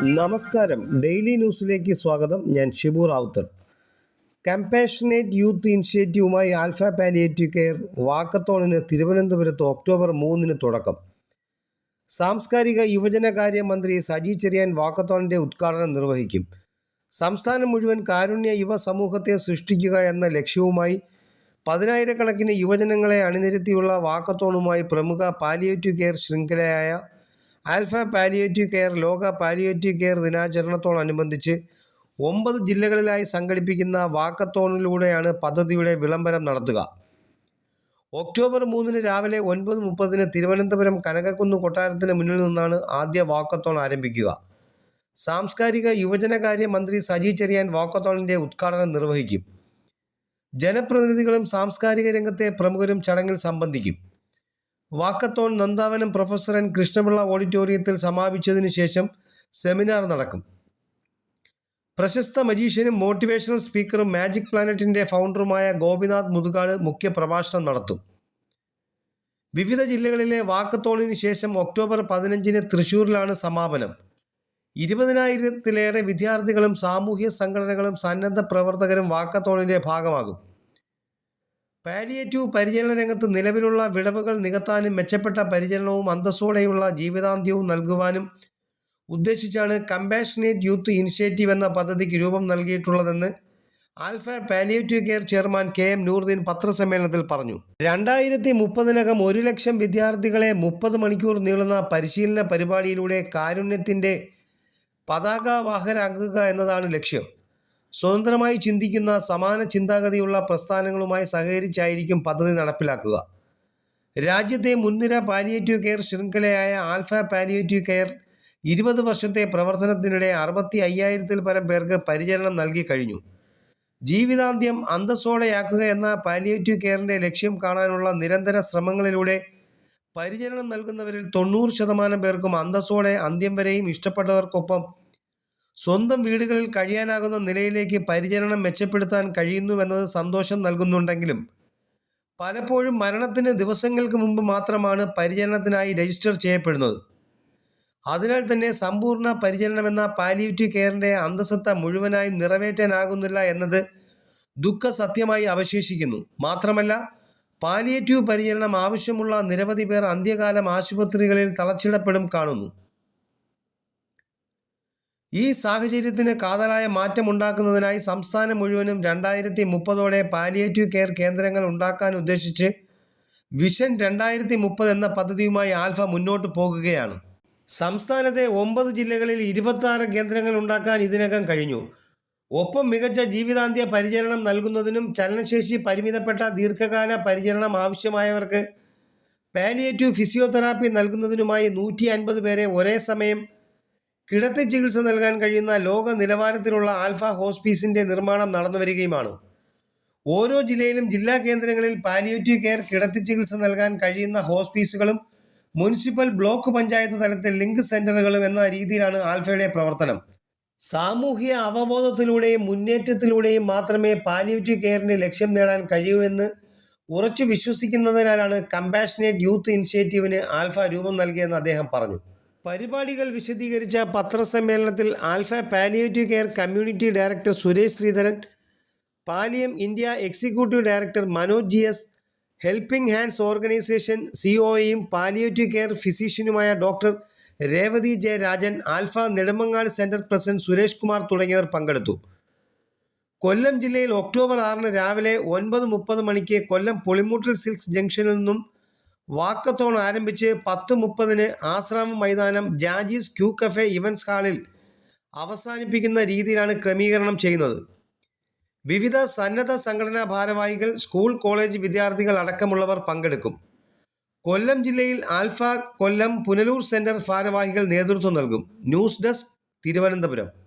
നമസ്കാരം. ഡെയിലി ന്യൂസിലേക്ക് സ്വാഗതം. ഞാൻ ഷിബു റാവുത്തർ. കമ്പാഷനേറ്റ് യൂത്ത് ഇനിഷ്യേറ്റീവുമായി ആൽഫ പാലിയേറ്റീവ് കെയർ വാക്കത്തോണിന് തിരുവനന്തപുരത്ത് ഒക്ടോബർ മൂന്നിന് തുടക്കം. സാംസ്കാരിക യുവജനകാര്യ മന്ത്രി സജി ചെറിയാൻ വാക്കത്തോണിന്റെ ഉദ്ഘാടനം നിർവഹിക്കും. സംസ്ഥാനം മുഴുവൻ കാരുണ്യ യുവ സമൂഹത്തെ സൃഷ്ടിക്കുക എന്ന ലക്ഷ്യവുമായി പതിനായിരക്കണക്കിന് യുവജനങ്ങളെ അണിനിരത്തിയുള്ള വാക്കത്തോണുമായി പ്രമുഖ പാലിയേറ്റീവ് കെയർ ശൃംഖലയായ ആൽഫ പാലിയേറ്റീവ് കെയർ ലോക പാലിയേറ്റീവ് കെയർ ദിനാചരണത്തോടനുബന്ധിച്ച് ഒമ്പത് ജില്ലകളിലായി സംഘടിപ്പിക്കുന്ന വാക്കത്തോണിലൂടെയാണ് പദ്ധതിയുടെ വിളംബരം നടത്തുക. ഒക്ടോബർ മൂന്നിന് രാവിലെ ഒൻപത് മുപ്പതിന് തിരുവനന്തപുരം കനകക്കുന്ന് കൊട്ടാരത്തിന് മുന്നിൽ നിന്നാണ് ആദ്യ വാക്കത്തോൺ ആരംഭിക്കുക. സാംസ്കാരിക യുവജനകാര്യ മന്ത്രി സജി ചെറിയാൻ വാക്കത്തോണിന്റെ ഉദ്ഘാടനം നിർവഹിക്കും. ജനപ്രതിനിധികളും സാംസ്കാരിക രംഗത്തെ പ്രമുഖരും ചടങ്ങിൽ സംബന്ധിക്കും. Walkathon Nandavanam professor N Krishnapillai ഓഡിറ്റോറിയത്തിൽ സമാപിച്ചതിനു ശേഷം സെമിനാർ നടക്കും. പ്രശസ്ത മജീഷ്യനും മോട്ടിവേഷണൽ സ്പീക്കറും മാജിക് പ്ലാനറ്റിന്റെ ഫൗണ്ടറുമായ ഗോപിനാഥ് മുതുകാട് മുഖ്യ പ്രഭാഷണം നടത്തും. വിവിധ ജില്ലകളിലെ വാക്കത്തോളിന് ശേഷം ഒക്ടോബർ പതിനഞ്ചിന് തൃശൂരിലാണ് സമാപനം. ഇരുപതിനായിരത്തിലേറെ വിദ്യാർത്ഥികളും സാമൂഹ്യ സംഘടനകളും സന്നദ്ധ പ്രവർത്തകരും വാക്കത്തോളിന്റെ ഭാഗമാകും. പാലിയേറ്റീവ് പരിചരണ രംഗത്ത് നിലവിലുള്ള വിടവുകൾ നികത്താനും മെച്ചപ്പെട്ട പരിചരണവും അന്തസ്സോടെയുള്ള ജീവിതാന്ത്യവും നൽകുവാനും ഉദ്ദേശിച്ചാണ് കമ്പാഷനേറ്റ് യൂത്ത് ഇനിഷ്യേറ്റീവ് എന്ന പദ്ധതിക്ക് രൂപം നൽകിയിട്ടുള്ളതെന്ന് Alpha palliative care chairman K M Nooruddin പത്രസമ്മേളനത്തിൽ പറഞ്ഞു. രണ്ടായിരത്തി മുപ്പതിനകം ഒരു ലക്ഷം വിദ്യാർത്ഥികളെ മുപ്പത് മണിക്കൂർ നീളുന്ന പരിശീലന പരിപാടിയിലൂടെ കാരുണ്യത്തിന്റെ പതാകവാഹരാക്കുക എന്നതാണ് ലക്ഷ്യം. സ്വതന്ത്രമായി ചിന്തിക്കുന്ന സമാന ചിന്താഗതിയുള്ള പ്രസ്ഥാനങ്ങളുമായി സഹകരിച്ചായിരിക്കും പദ്ധതി നടപ്പിലാക്കുക. രാജ്യത്തെ മുൻനിര പാലിയേറ്റീവ് കെയർ ശൃംഖലയായ ആൽഫ പാലിയേറ്റീവ് കെയർ ഇരുപത് വർഷത്തെ പ്രവർത്തനത്തിനിടെ അറുപത്തി അയ്യായിരത്തിൽ പരം പേർക്ക് പരിചരണം നൽകി കഴിഞ്ഞു. ജീവിതാന്ത്യം അന്തസ്സോടെയാക്കുക എന്ന പാലിയേറ്റീവ് കെയറിന്റെ ലക്ഷ്യം കാണാനുള്ള നിരന്തര ശ്രമങ്ങളിലൂടെ പരിചരണം നൽകുന്നവരിൽ തൊണ്ണൂറ് ശതമാനം പേർക്കും അന്തസ്സോടെ അന്ത്യം വരെയും ഇഷ്ടപ്പെട്ടവർക്കൊപ്പം സ്വന്തം വീടുകളിൽ കഴിയാനാകുന്ന നിലയിലേക്ക് പരിചരണം മെച്ചപ്പെടുത്താൻ കഴിയുന്നുവെന്നത് സന്തോഷം നൽകുന്നുണ്ടെങ്കിലും പലപ്പോഴും മരണത്തിന് ദിവസങ്ങൾക്ക് മുമ്പ് മാത്രമാണ് പരിചരണത്തിനായി രജിസ്റ്റർ ചെയ്യപ്പെടുന്നത്. അതിനാൽ തന്നെ സമ്പൂർണ പരിചരണമെന്ന പാലിയേറ്റീവ് കെയറിന്റെ അന്തസത്ത മുഴുവനായി നിറവേറ്റാനാകുന്നില്ല എന്നത് ദുഃഖ സത്യമായി അവശേഷിക്കുന്നു. മാത്രമല്ല പാലിയേറ്റീവ് പരിചരണം ആവശ്യമുള്ള നിരവധി പേർ അന്ത്യകാലം ആശുപത്രികളിൽ തളച്ചിടപ്പെടും കാണുന്നു. ഈ സാഹചര്യത്തിന് കാതലായ മാറ്റമുണ്ടാക്കുന്നതിനായി സംസ്ഥാനം മുഴുവനും രണ്ടായിരത്തി മുപ്പതോടെ പാലിയേറ്റീവ് കെയർ കേന്ദ്രങ്ങൾ ഉണ്ടാക്കാൻ ഉദ്ദേശിച്ച് വിഷൻ രണ്ടായിരത്തി മുപ്പത് എന്ന പദ്ധതിയുമായി ആൽഫ മുന്നോട്ട് പോകുകയാണ്. സംസ്ഥാനത്തെ ഒമ്പത് ജില്ലകളിൽ ഇരുപത്താറ് കേന്ദ്രങ്ങൾ ഉണ്ടാക്കാൻ ഇതിനകം കഴിഞ്ഞു. ഒപ്പം മികച്ച ജീവിതാന്ത്യ പരിചരണം നൽകുന്നതിനും ചലനശേഷി പരിമിതപ്പെട്ട ദീർഘകാല പരിചരണം ആവശ്യമായവർക്ക് പാലിയേറ്റീവ് ഫിസിയോതെറാപ്പി നൽകുന്നതിനുമായി നൂറ്റി അൻപത് പേരെ ഒരേ സമയം കിടത്തി ചികിത്സ നൽകാൻ കഴിയുന്ന ലോക നിലവാരത്തിലുള്ള ആൽഫ ഹോസ്പീസിന്റെ നിർമ്മാണം നടന്നു നടന്നുവരികയുമാണ് ഓരോ ജില്ലയിലും ജില്ലാ കേന്ദ്രങ്ങളിൽ പാലിയേറ്റീവ് കെയർ കിടത്തി ചികിത്സ നൽകാൻ കഴിയുന്ന ഹോസ്പീസുകളും മുനിസിപ്പൽ ബ്ലോക്ക് പഞ്ചായത്ത് തലത്തിൽ ലിങ്ക് സെന്ററുകളും എന്ന രീതിയിലാണ് ആൽഫയുടെ പ്രവർത്തനം. സാമൂഹ്യ അവബോധത്തിലൂടെയും മുന്നേറ്റത്തിലൂടെയും മാത്രമേ പാലിയേറ്റീവ് കെയറിന്റെ ലക്ഷ്യം നേടാൻ കഴിയൂ എന്ന് ഉറച്ചു വിശ്വസിക്കുന്നതിനാലാണ് കമ്പാഷനേറ്റ് യൂത്ത് ഇനിഷ്യേറ്റീവിന് ആൽഫ രൂപം നൽകിയെന്ന് അദ്ദേഹം പറഞ്ഞു. പരിപാടികൾ വിശദീകരിച്ച പത്രസമ്മേളനത്തിൽ Alpha palliative care community director Suresh Sreedharan Pallium India executive director Manoj G S helping hands organisation സിഒയും palliative care ഫിസിഷ്യനുമായ doctor Revathi J Rajan Alpha Nedumangad centre president Suresh Kumar തുടങ്ങിയവർ പങ്കെടുത്തു. കൊല്ലം ജില്ലയിൽ ഒക്ടോബർ ആറിന് രാവിലെ ഒൻപത് മുപ്പത് മണിക്ക് കൊല്ലം പുളിമൂട്ടിൽ സിൽക്സ് ജംഗ്ഷനിൽ നിന്നും വാക്കത്തോൺ ആരംഭിച്ച് പത്ത് മുപ്പതിന് ആശ്രാമം മൈതാനം ജാജീസ് ക്യൂ കഫെ ഇവൻസ് ഹാളിൽ അവസാനിപ്പിക്കുന്ന രീതിയിലാണ് ക്രമീകരണം ചെയ്യുന്നത്. വിവിധ സന്നദ്ധ സംഘടനാ ഭാരവാഹികൾ സ്കൂൾ കോളേജ് വിദ്യാർത്ഥികൾ അടക്കമുള്ളവർ പങ്കെടുക്കും. കൊല്ലം ജില്ലയിൽ ആൽഫ കൊല്ലം പുനലൂർ സെന്റർ ഭാരവാഹികൾ നേതൃത്വം നൽകും. News desk Thiruvananthapuram.